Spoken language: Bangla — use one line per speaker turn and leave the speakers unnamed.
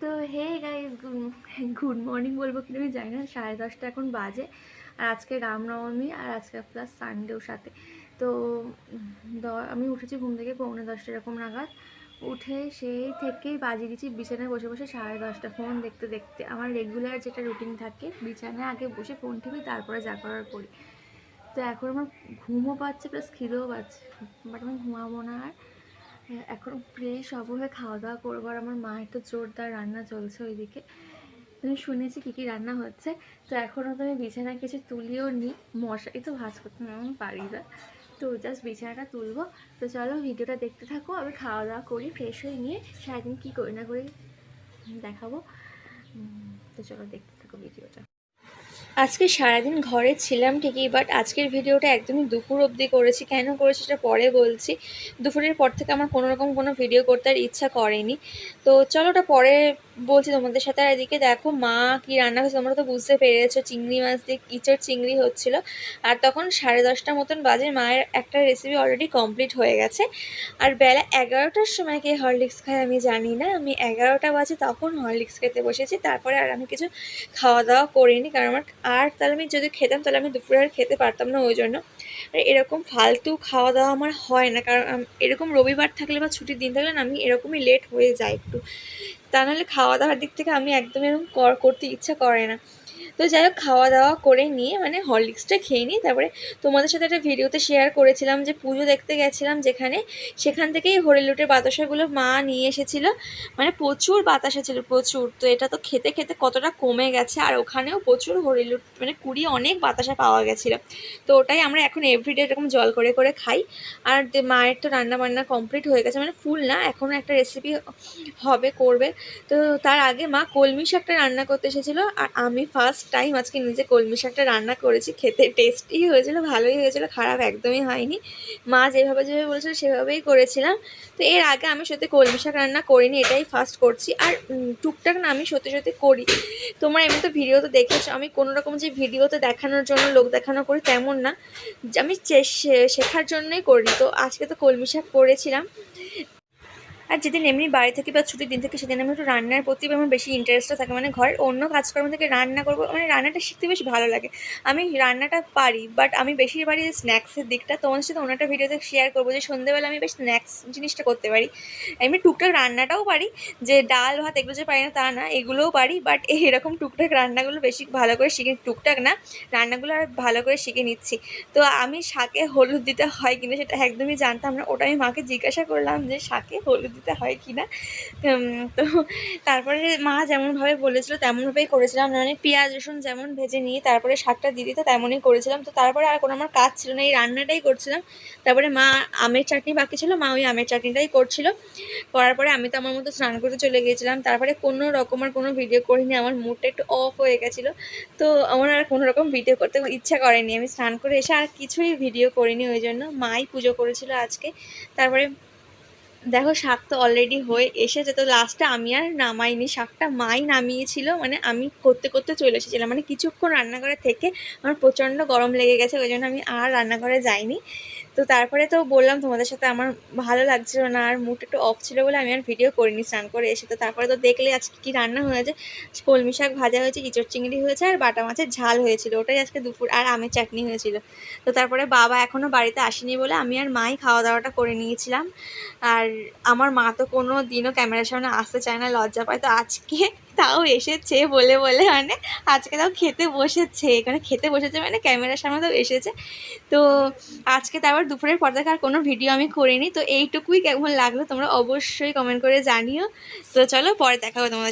তো হে গাইজ গুড মর্নিং বলব কিন্তু আমি জানি না, সাড়ে দশটা এখন বাজে। আর আজকে রামনবমী আর আজকে প্লাস সানডেও সাথে। তো আমি উঠেছি ঘুম থেকে পৌনে দশটা এরকম নাগাদ। উঠে সেই থেকেই বাজিয়ে দিচ্ছি, বিছানায় বসে বসে সাড়ে দশটা ফোন দেখতে দেখতে। আমার রেগুলার যেটা রুটিন থাকে, বিছানায় আগে বসে ফোন টিপি, তারপরে যা করার করি। তো এখন আমার ঘুমও পাচ্ছে প্লাস খিদেও পাচ্ছে। বাট আমি ঘুমাবো না আর। এখন ফ্রেশ হব হয়ে খাওয়া দাওয়া করব আর আমার মায়ের তো জোরদার রান্না চলছে ওইদিকে। আমি শুনেছি কী কী রান্না হচ্ছে। তো এখনও তো আমি বিছানায় কিছু তুলিও নিই মশাই তো ভাজ করতে আমি পারি না। তো জাস্ট বিছানাটা তুলবো। তো চলো ভিডিওটা দেখতে থাকো, আমি খাওয়া দাওয়া করি ফ্রেশ হয়ে নিয়ে সারাদিন কী করি না করি দেখাবো। তো চলো দেখতে থাকো ভিডিওটা। আজকে সারাদিন ঘরে ছিলাম ঠিকই বাট আজকের ভিডিওটা একদমই দুপুর অবধি করেছি। কেন করেছি সেটা পরে বলছি। দুপুরের পর থেকে আমার কোনোরকম কোনো ভিডিও করতে আর ইচ্ছা করেনি। তো চলো ওটা পরে বলছি তোমাদের সাথে, আর এদিকে দেখো মা কি রান্না হয়েছে তোমরা তো বুঝতে পেরেছ, চিংড়ি মাছ দিয়ে ইঁচড় চিংড়ি হচ্ছিল। আর তখন সাড়ে দশটার মতন বাজে, মায়ের একটা রেসিপি অলরেডি কমপ্লিট হয়ে গেছে। আর বেলা এগারোটার সময় কে হরলিক্স খায় আমি জানি না, আমি এগারোটা বাজে তখন হরলিক্স খেতে বসেছি, তারপরে আর আমি কিছু খাওয়া দাওয়া করিনি, কারণ আমার আর তাহলে আমি যদি খেতাম তাহলে আমি দুপুরে আর খেতে পারতাম না ওই জন্য। আর এরকম ফালতু খাওয়া দাওয়া আমার হয় না, কারণ এরকম রবিবার থাকলে বা ছুটির দিন থাকলে আমি এরকমই লেট হয়ে যায় একটু। তা নাহলে খাওয়া দাওয়ার দিক থেকে আমি একদম এরকম কর- করতে ইচ্ছা করে না। তো যাই হোক খাওয়া দাওয়া করে নিয়ে মানে হরলিক্সটা খেয়ে নিই তারপরে তোমাদের সাথে একটা ভিডিওতে শেয়ার করেছিলাম যে পুজো দেখতে গেছিলাম যেখানে, সেখান থেকেই হরিলুটের বাতাসাগুলো মা নিয়ে এসেছিল। মানে প্রচুর বাতাসা ছিল প্রচুর। তো এটা তো খেতে খেতে কতটা কমে গেছে, আর ওখানেও প্রচুর হরিলুট মানে কুড়ি অনেক বাতাসা পাওয়া গেছিল। তো ওটাই আমরা এখন এভরিডে এরকম জল করে করে খাই। আর মায়ের তো রান্না বান্না কমপ্লিট হয়ে গেছে মানে ফুল না এখনও একটা রেসিপি হবে, করবে। তো তার আগে মা কলমি শাকটা রান্না করতে এসেছিল, আর আমি ফার্স্ট টাইম আজকে নিজে কলমি শাকটা রান্না করেছি, খেতে টেস্টি হয়েছিল, ভালোই হয়েছিল, খারাপ একদমই হয়নি। মা যেভাবে যেভাবে বলেছিল সেভাবেই করেছিলাম। তো এর আগে আমি সত্যি কলমি শাক রান্না করিনি, এটাই ফার্স্ট করছি। আর টুকটাক না আমি সত্যি সত্যি করি। তোমরা এমনি তো ভিডিও তো দেখেছ, আমি কোনো রকম যে ভিডিওতে দেখানোর জন্য, লোক দেখানো করি তেমন না। আমি শেখার জন্যই করি তো আজকে তো কলমি শাক করেছিলাম। আর যেদিন এমনি বাড়ি থেকে বা ছুটির দিন থেকে, সেদিন আমি একটু রান্নার প্রতি আমার বেশি ইন্টারেস্টটা থাকে। মানে ঘরের অন্য কাজকর্ম থেকে রান্না করব মানে রান্নাটা শিখতে বেশ ভালো লাগে। আমি রান্নাটা পারি বাট আমি বেশি পারি স্ন্যাক্সের দিকটা তোমাদের সাথে অন্য একটা ভিডিওতে শেয়ার করব যে সন্ধ্যেবেলা আমি বেশ স্ন্যাক্স জিনিসটা করতে পারি। এমনি টুকটাক রান্নাটাও পারি, যে ডাল, ভাত এগুলো যে পারি না তা না, এগুলোও পারি বাট এরকম টুকটাক রান্নাগুলো বেশি ভালো করে শিখে, টুকটাক না, রান্নাগুলো আর ভালো করে শিখে নিচ্ছি। তো আমি শাকে হলুদ দিতে হয় কিনা সেটা একদমই জানতাম না, ওটা আমি মাকে জিজ্ঞাসা করলাম যে শাকে হলুদ দিতে হয় কি না? তো তারপরে মা যেমনভাবে বলেছিল, তেমনভাবেই করেছিলাম। মানে পেঁয়াজ, রসুন যেমন ভেজে নিয়ে তারপরে শাকটা দিয়ে দিতে তেমনই করেছিলাম। তো তারপরে আর কোনো আমার কাজ ছিল না, এই রান্নাটাই করছিলাম। তারপরে মা আমের চাটনি বাকি ছিল, মা ওই আমের চাটনিটাই করছিল। করার পরে আমি তো আমার মতো স্নান করতে চলে গিয়েছিলাম। তারপরে কোনো রকমের কোনো ভিডিও করিনি, আমার মুডটা একটু অফ হয়ে গেছিল। তো আমার আর কোনো রকম ভিডিও করতে ইচ্ছা করেনি। আমি স্নান করে এসে আর কিছুই ভিডিও করিনি ওই জন্য। মাই পুজো করেছিল আজকে। তারপরে দেখো, শাক তো অলরেডি হয়ে এসেছে। তো লাস্টে আমি আর নামাইনি। শাকটা মাই নামিয়েছিল। মানে আমি করতে করতে চলে এসেছিলাম। মানে কিছুক্ষণ রান্নাঘরে থেকে আমার প্রচণ্ড গরম লেগে গেছে। ওই জন্য আমি আর রান্নাঘরে যাইনি। তো তারপরে তো বললাম তোমাদের সাথে আমার ভালো লাগছিল না, আর মুড একটু অফ ছিল বলে আমি আর ভিডিও করিনি, স্নান করে এসে তো তারপরে তো দেখলে আজকে কী রান্না হয়েছে। কলমি শাক ভাজা হয়েছে ইঁচড় চিংড়ি হয়েছে, আর বাটা মাছের ঝাল হয়েছিল। ওটাই আজকে দুপুর, আর আমের চাটনি হয়েছিল। তো তারপরে বাবা এখনও বাড়িতে আসেনি বলে আমি আর মাই খাওয়া দাওয়াটা করে নিয়েছিলাম। আর আমার মা তো কোনো দিনও ক্যামেরার সামনে আসতে চায় না, লজ্জা পায়। তো আজকে তাও এসেছে বলে বলে মানে আজকে তাও খেতে বসেছে। এখানে খেতে বসেছে মানে ক্যামেরার সামনে তাও এসেছে। তো আজকে তারপর দুপুরের পর দেখার কোনো ভিডিও আমি করিনি। তো এইটুকুই কেমন লাগল তোমরা অবশ্যই কমেন্ট করে জানিও। তো চলো পরে দেখাবো তোমাদের